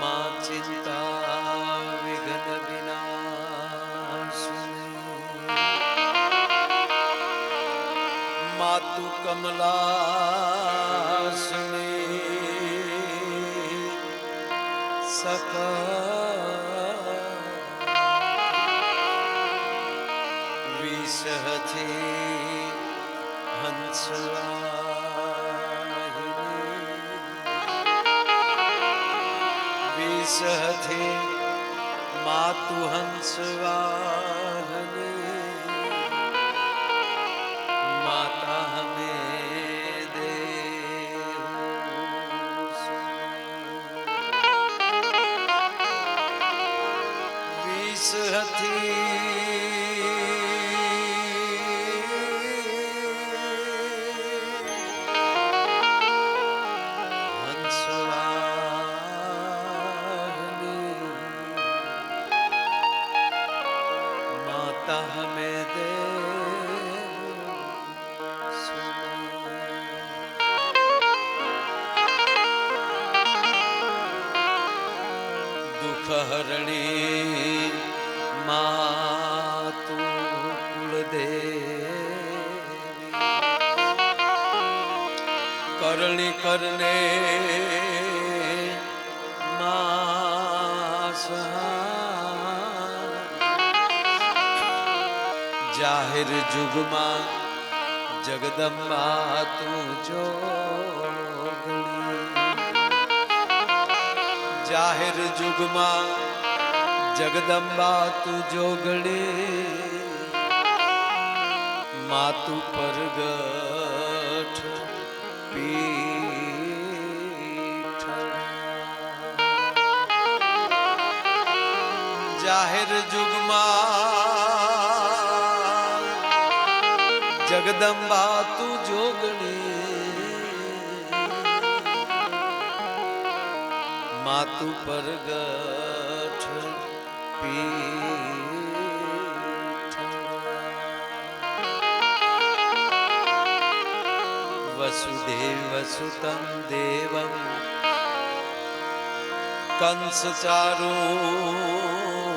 માં ચિંતા વિઘન વિનાશ માતુ કમલાસને સકા વિષહથી હંસલા વિષહથી માતુ હંસવાહની હરણી માતુ કુળદેવી કરણી કરને. જાહેર જુગમાં જગદંબા તું જોગણી જાહેર જુગમાં જગદંબા તું જોગડે માતુ પરગઠ પીઠ. જાહેર જુગમાં જગદંબા તું માતુ પરગઠ વસુદેવ સુતમ દેવમ કંસ ચારુણ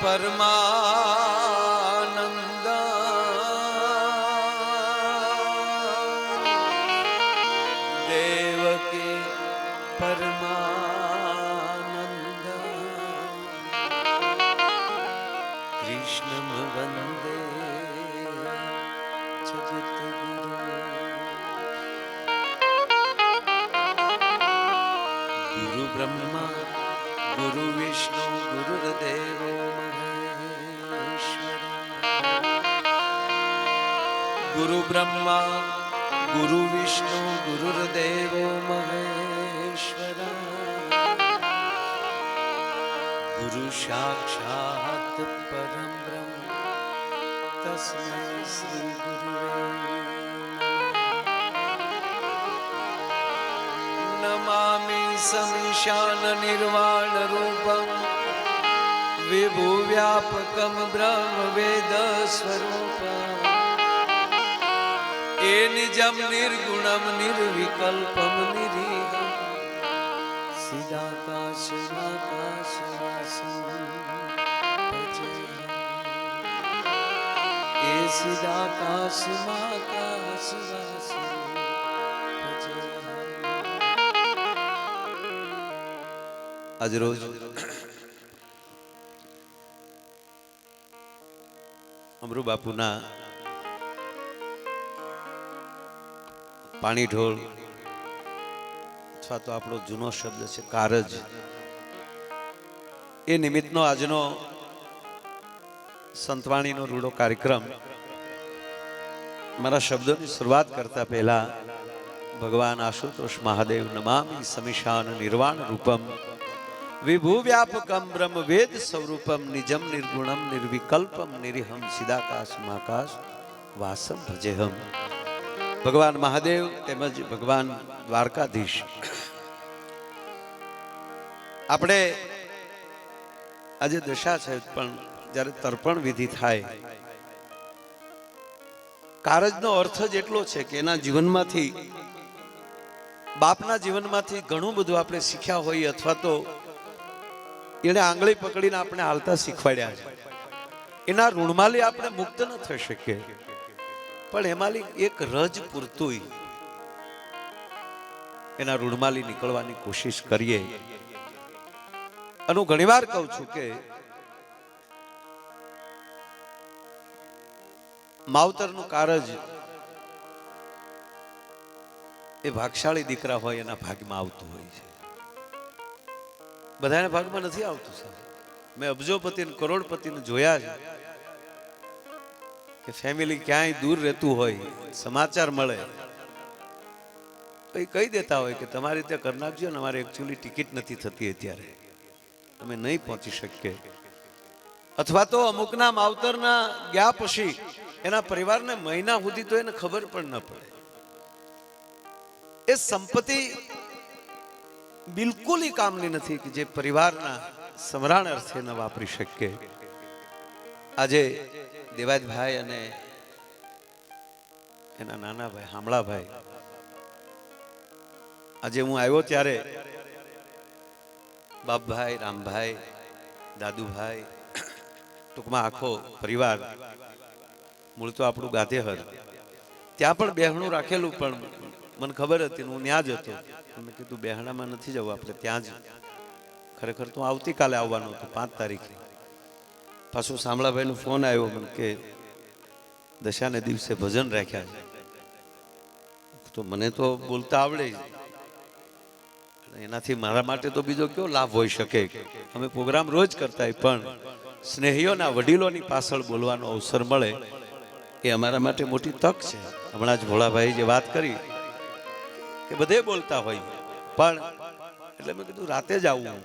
પરમાનંદ દેવકી પરમાનંદ કૃષ્ણ વંદે જગતગુરુ ગુરુ બ્રહ્મા ગુરુ વિષ્ણુ ગુરુદેવ ગુરુ બ્રહ્મા ગુરુ વિષ્ણુ ગુરુર્દેવો મહેશ્વર ગુરુ સાક્ષાત પરમ બ્રહ્મ તસ્મૈ શ્રી ગુરુવે નમામિ સમિશાન નિર્વાણ રૂપમ વિભુ વ્યાપકમ બ્રહ્મ વેદ સ્વરૂપ એ નિજમ નિર્ગુણમ નિર્વિકલ્પમ નિરીહમ સિદાકાશમાકાશવાસમ એ સિદાકાશમાકાશવાસમ આજ અમરુ બાપુના પાણી ઢોળ અથવા તો આપણો જૂનો શબ્દ છે, કારજ. એ નિમિત્તનો આજનો સંતવાણીનો રૂડો કાર્યક્રમ મારા શબ્દોની શરૂઆત કરતા પહેલા ભગવાન આશુતોષ મહાદેવ નમામિ સમિશાન નિર્વાણ રૂપમ વિભુ વ્યાપકમ બ્રહ્મ વેદ સ્વરૂપમ નિજમ નિર્ગુણમ નિર્વિકલ્પમ નિરિહમ સિદાકાશ મહાકાશ વાસમ ભજેહમ ભગવાન મહાદેવ તેમજ ભગવાન દ્વારકાધીશ, આપણે આજે દશા છે, પણ જ્યારે તર્પણ વિધિ થાય, કારજનો અર્થ જ એટલો છે કે એના જીવનમાંથી, બાપના જીવનમાંથી ઘણું બધું આપણે શીખ્યા હોઈએ અથવા તો એણે આંગળી પકડીને આપણે હાલતા શીખવાડ્યા છે. એના ઋણમાલી આપણે મુક્ત ન થઈ શકીએ. પણ એમાંની એક રજ પૂરતું એના ઋણમાલી નીકળવાની કોશિશ કરીએ. અને હું ઘણીવાર કહું છું કે માવતરનું કારજ એ ભાગશાળી દીકરા હોય એના ભાગમાં આવતું હોય છે. બધાના ભાગમાં નથી આવતું સર મેં અબજોપતિ અને કરોડપતિને જોયા છે કે ફેમિલી ક્યાંય દૂર રહેતું હોય, સમાચાર મળે, તો કહી દેતા હોય કે તમારી ત્યાં કરી ને અમારે એકચ્યુઅલી ટિકિટ નથી થતી અત્યારે. અમે નહીં પહોંચી શકીએ. અથવા તો અમુકના માવતરના ગયા પછી, એના પરિવારને મહિના સુધી તો એને ખબર પણ ન પડે. એ સંપત્તિ બિલકુલ ઈ કામની નથી કે જે પરિવારના સમરાણ અર્થે ન વાપરી શકીએ. આજે દેવાજભાઈ અને એના નાના ભાઈ હામળાભાઈ, આજે હું આવ્યો ત્યારે બાપભાઈ, રામભાઈ, દાદુભાઈ, ટૂંકમાં આખો પરિવાર, મૂળ તો આપણું ગાધેહર ત્યાં પણ બેહણું રાખેલું, પણ મને ખબર હતી હું ત્યાં જ હતો. મેં કીધું, બેહાણામાં નથી જવું આપણે, ત્યાં જ. ખરેખર તો આવતીકાલે આવવાનું હતું, પાંચ તારીખે. પાછું સાંભળાભાઈનો ફોન આવ્યો કે દશાને દિવસે ભજન રાખ્યા છે. તો મને તો બોલતા આવડે. એનાથી મારા માટે તો બીજો કયો લાભ હોઈ શકે? અમે પ્રોગ્રામ રોજ કરતા પણ સ્નેહીઓના વડીલોની પાછળ બોલવાનો અવસર મળે એ અમારા માટે મોટી તક છે. હમણાં જ ભોળાભાઈ જે વાત કરી કે બધે બોલતા હોય. પણ એટલે મેં કીધું, રાતે જ આવું.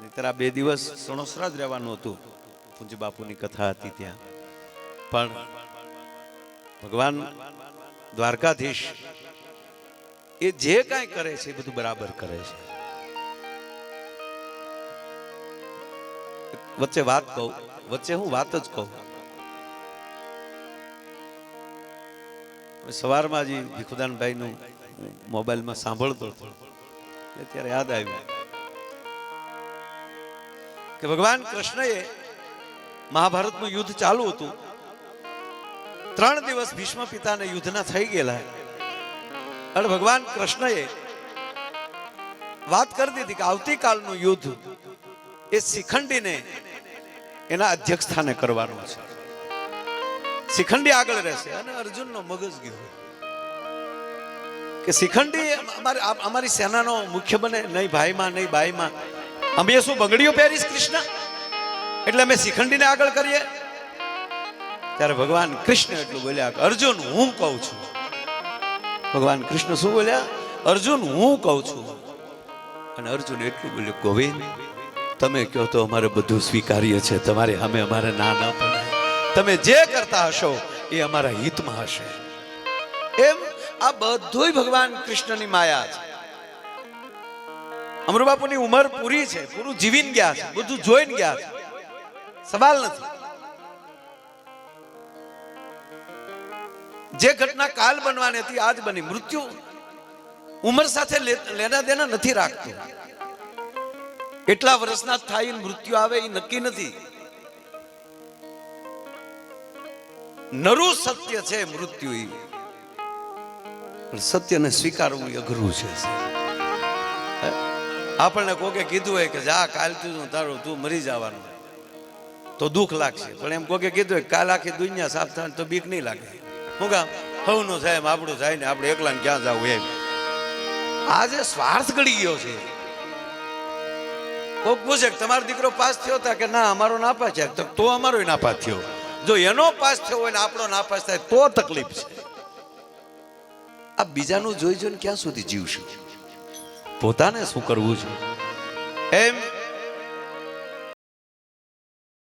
નહીતર બે દિવસ સણોસરા જ રહેવાનું હતું. પૂંજ બાપુની કથા હતી ત્યાં. પણ ભગવાન દ્વારકાધીશ એ જે કાંઈ કરે છે એ બધું બરાબર કરે છે. વચ્ચે વાત કહું, વચ્ચે હું વાત જ કહું. સવારમાં જ ભીખુદાનભાઈનું મોબાઈલમાં સાંભળતો હતો. ત્યારે યાદ આવ્યું. કે ભગવાન કૃષ્ણએ મહાભારતનું યુદ્ધ ચાલુ હતું. ત્રણ દિવસ ભીષ્મ પિતાને યુદ્ધના થઈ ગયેલા. અને ભગવાન કૃષ્ણએ વાત કરી દીધી કે આવતીકાલનું યુદ્ધ એ શિખંડીને એના અધ્યક્ષ સ્થાને કરવાનું છે. શિખંડી આગળ રહેશે અને અર્જુનનો મગજ ગયો. કે શિખંડી અમારી અમારી સેનાનો મુખ્ય બને, નહીં ભાઈમાં નહીં ભાઈમાં અમે શું બંગડીઓ પહેરીશ કૃષ્ણ? એટલે અમે શિખંડીને આગળ કરીએ. ત્યારે ભગવાન કૃષ્ણ એટલું બોલ્યા અર્જુન, હું કહું છું. ભગવાન કૃષ્ણ શું બોલ્યા? અર્જુન, હું કહું છું. અને અર્જુન એટલું બોલ્યું, ગોવિંદ, તમે કહો તો અમારે બધું સ્વીકાર્ય છે. તમારે અમે અમારે ના ના પડે તમે જે કરતા હશો એ અમારા હિતમાં હશે. એમ આ બધું ભગવાન કૃષ્ણની માયા છે. અમરબાપુની ઉંમર પૂરી છે, પૂરું જીવીને ગયા છે, બધું જોઈને ગયા છે. સવાલ નથી. જે ઘટના કાલ બનવાની હતી, આજ બની. મૃત્યુ ઉંમર સાથે લેના દેના નથી રાખતું. એટલા વર્ષના થાય મૃત્યુ આવે એ નક્કી નથી. નરું સત્ય છે મૃત્યુ ઈ. પણ સત્યને સ્વીકારવું અઘરું છે આપણને કોકે કીધું હોય કે જા, કાલ તું, તારું, તું મરી જવાનું. તો દુઃખ લાગશે. પણ એમ કોકે કીધું હોય કાલ આખી દુનિયા સાફ થાય તો બીક નહીં લાગે. શું કામ હવનું થાય એમ આપણું થાય ને આપણે એકલા ક્યાં જવું એમ. આજે સ્વાર્થ ગળી ગયો છે. કોક પૂછે તમારો દીકરો પાસ થયો હતા કે ના, અમારો નાપાસ છે? તો અમારો નાપાસ થયો. જો એનો પાસ થયો હોય ને આપણો નાપાસ થાય, તો તકલીફ છે. આ બીજાનું જોઈ જોઈને ક્યાં સુધી જીવશું? પોતાને શું કરવું છે? એમ